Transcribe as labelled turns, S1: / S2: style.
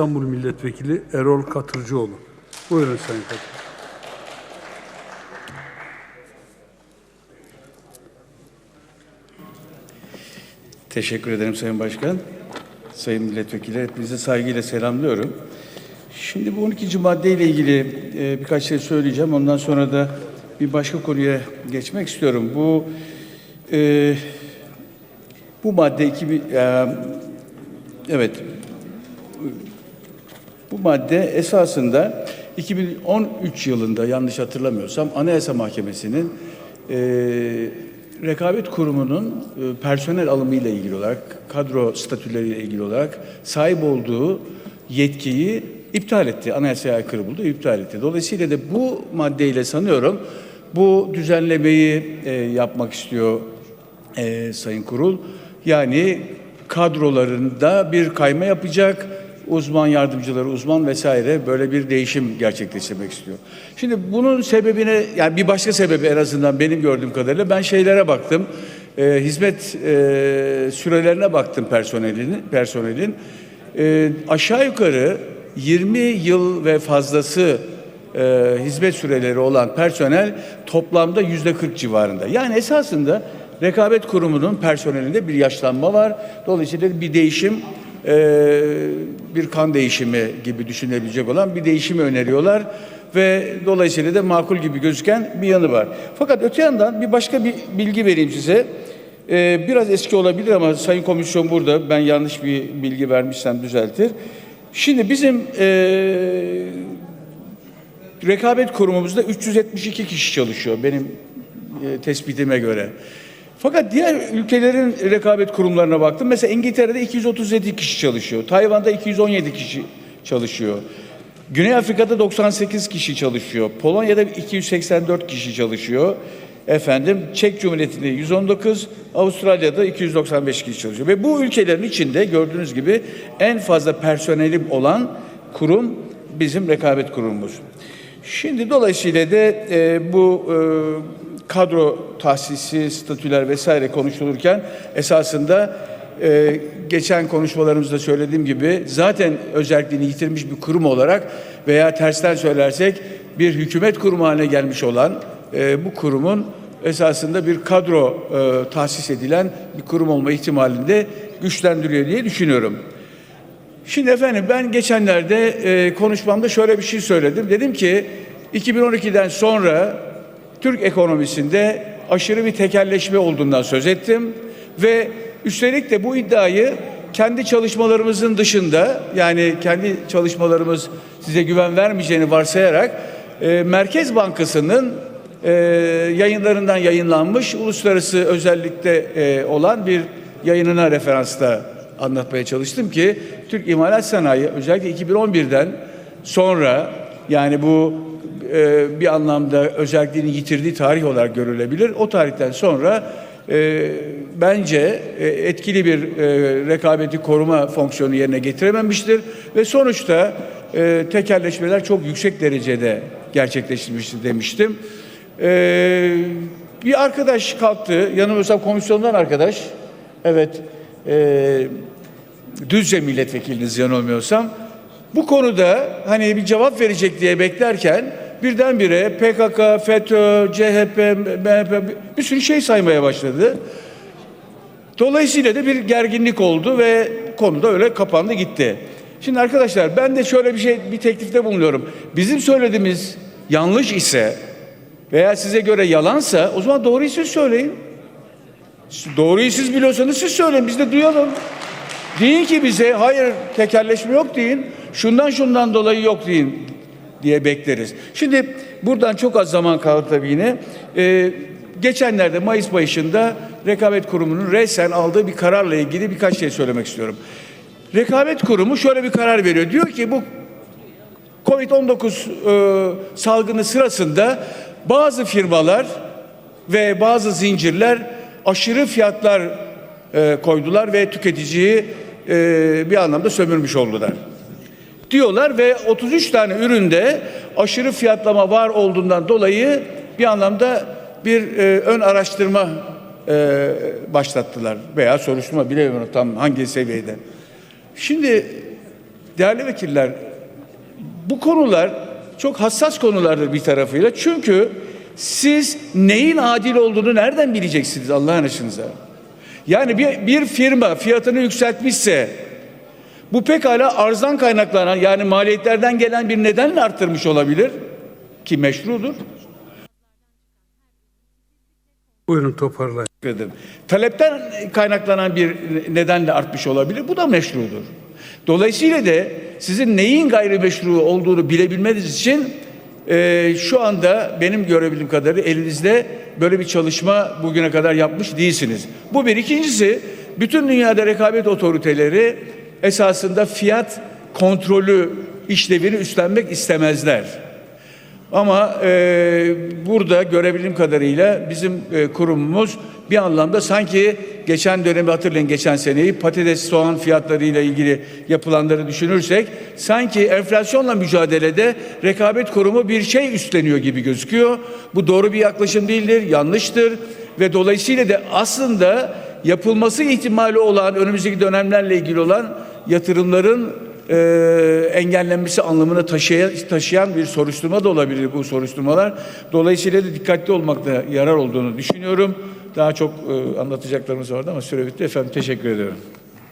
S1: İstanbul Milletvekili Erol Katırcıoğlu. Buyurun Sayın Katırcı.
S2: Teşekkür ederim Sayın Başkan. Sayın Milletvekili hepinizi saygıyla selamlıyorum. Şimdi bu 12. maddeyle ilgili e, birkaç şey söyleyeceğim. Ondan sonra da bir başka konuya geçmek istiyorum. Bu e, bu madde 2000 e, evet bu madde esasında 2013 yılında yanlış hatırlamıyorsam Anayasa Mahkemesi'nin e, rekabet kurumunun e, personel alımı ile ilgili olarak, kadro statüleriyle ilgili olarak sahip olduğu yetkiyi iptal etti. Anayasaya aykırı buldu, iptal etti. Dolayısıyla da bu maddeyle sanıyorum bu düzenlemeyi e, yapmak istiyor e, Sayın Kurul. Yani kadrolarında bir kayma yapacak, uzman yardımcıları, uzman vesaire böyle bir değişim gerçekleştirmek istiyor. Şimdi bunun sebebine, yani bir başka sebebi en azından benim gördüğüm kadarıyla ben şeylere baktım. E, hizmet e, sürelerine baktım personelin. personelin. E, aşağı yukarı 20 yıl ve fazlası e, hizmet süreleri olan personel toplamda yüzde 40 civarında. Yani esasında rekabet kurumunun personelinde bir yaşlanma var. Dolayısıyla bir değişim, bir kan değişimi gibi düşünebilecek olan bir değişimi öneriyorlar ve dolayısıyla da makul gibi gözüken bir yanı var. Fakat öte yandan bir başka bir bilgi vereyim size. E, biraz eski olabilir ama Sayın Komisyon burada. Ben yanlış bir bilgi vermişsem düzeltir. Şimdi bizim e, rekabet kurumumuzda 372 kişi çalışıyor benim e, tespitime göre. Fakat diğer ülkelerin rekabet kurumlarına baktım. Mesela İngiltere'de 237 kişi çalışıyor. Tayvan'da 217 kişi çalışıyor. Güney Afrika'da 98 kişi çalışıyor. Polonya'da 284 kişi çalışıyor. Efendim Çek Cumhuriyeti'nde 119, Avustralya'da 295 kişi çalışıyor. Ve bu ülkelerin içinde gördüğünüz gibi en fazla personelim olan kurum bizim rekabet kurumumuz. Şimdi dolayısıyla da e, bu e, kadro tahsisi, statüler vesaire konuşulurken esasında e, geçen konuşmalarımızda söylediğim gibi zaten özelliğini yitirmiş bir kurum olarak veya tersten söylersek bir hükümet kurumu haline gelmiş olan e, bu kurumun esasında bir kadro e, tahsis edilen bir kurum olma ihtimalinde güçlendiriyor diye düşünüyorum. Şimdi efendim ben geçenlerde e, konuşmamda şöyle bir şey söyledim. Dedim ki 2012'den sonra Türk ekonomisinde aşırı bir tekelleşme olduğundan söz ettim ve üstelik de bu iddiayı kendi çalışmalarımızın dışında yani kendi çalışmalarımız size güven vermeyeceğini varsayarak e, Merkez Bankası'nın e, yayınlarından yayınlanmış uluslararası özellikte e, olan bir yayınına referansla anlatmaya çalıştım ki Türk İmalat Sanayi özellikle 2011'den sonra yani bu e, bir anlamda özelliğini yitirdiği tarih olarak görülebilir. O tarihten sonra e, bence e, etkili bir e, rekabeti koruma fonksiyonu yerine getirememiştir ve sonuçta e, tekelleşmeler çok yüksek derecede gerçekleştirmiştir demiştim. E, bir arkadaş kalktı, yanılmıyorsam komisyondan arkadaş, evet, e, Düzce milletvekiliniz yanılmıyorsam, bu konuda hani bir cevap verecek diye beklerken birdenbire PKK, FETÖ, CHP, MHP bir sürü şey saymaya başladı. Dolayısıyla da bir gerginlik oldu ve konu da öyle kapandı gitti. Şimdi arkadaşlar ben de şöyle bir şey bir teklifte bulunuyorum. Bizim söylediğimiz yanlış ise veya size göre yalansa o zaman doğruyu siz söyleyin. Doğruyu siz biliyorsanız siz söyleyin biz de duyalım. Deyin ki bize hayır tekerleşme yok deyin. Şundan şundan dolayı yok deyin diye bekleriz. Şimdi buradan çok az zaman kaldı tabii yine. Ee, geçenlerde Mayıs başında Rekabet Kurumu'nun resen aldığı bir kararla ilgili birkaç şey söylemek istiyorum. Rekabet Kurumu şöyle bir karar veriyor. Diyor ki bu Covid-19 e, salgını sırasında bazı firmalar ve bazı zincirler aşırı fiyatlar e, koydular ve tüketiciyi e, bir anlamda sömürmüş oldular. Diyorlar ve 33 tane üründe aşırı fiyatlama var olduğundan dolayı bir anlamda bir e, ön araştırma e, başlattılar veya soruşturma bilemiyorum tam hangi seviyede. Şimdi Değerli vekiller, bu konular çok hassas konulardır bir tarafıyla. Çünkü siz neyin adil olduğunu nereden bileceksiniz Allah'ın aşkınıza? Yani bir, bir firma fiyatını yükseltmişse bu pekala arzdan kaynaklanan yani maliyetlerden gelen bir nedenle arttırmış olabilir ki meşrudur.
S1: Buyurun toparlayın.
S2: Talepten kaynaklanan bir nedenle artmış olabilir. Bu da meşrudur. Dolayısıyla da sizin neyin gayrimeşru olduğunu bilebilmeniz için e, şu anda benim görebildiğim kadarıyla elinizde böyle bir çalışma bugüne kadar yapmış değilsiniz. Bu bir. İkincisi bütün dünyada rekabet otoriteleri esasında fiyat kontrolü işlevini üstlenmek istemezler. Ama e, burada görebildiğim kadarıyla bizim e, kurumumuz bir anlamda sanki geçen dönemi hatırlayın geçen seneyi patates soğan fiyatlarıyla ilgili yapılanları düşünürsek sanki enflasyonla mücadelede rekabet kurumu bir şey üstleniyor gibi gözüküyor. Bu doğru bir yaklaşım değildir, yanlıştır ve dolayısıyla da aslında yapılması ihtimali olan önümüzdeki dönemlerle ilgili olan yatırımların e, engellenmesi anlamına taşıyan, taşıyan bir soruşturma da olabilir bu soruşturmalar. Dolayısıyla da dikkatli olmakta yarar olduğunu düşünüyorum. Daha çok e, anlatacaklarımız vardı ama süre bitti. Efendim teşekkür ediyorum.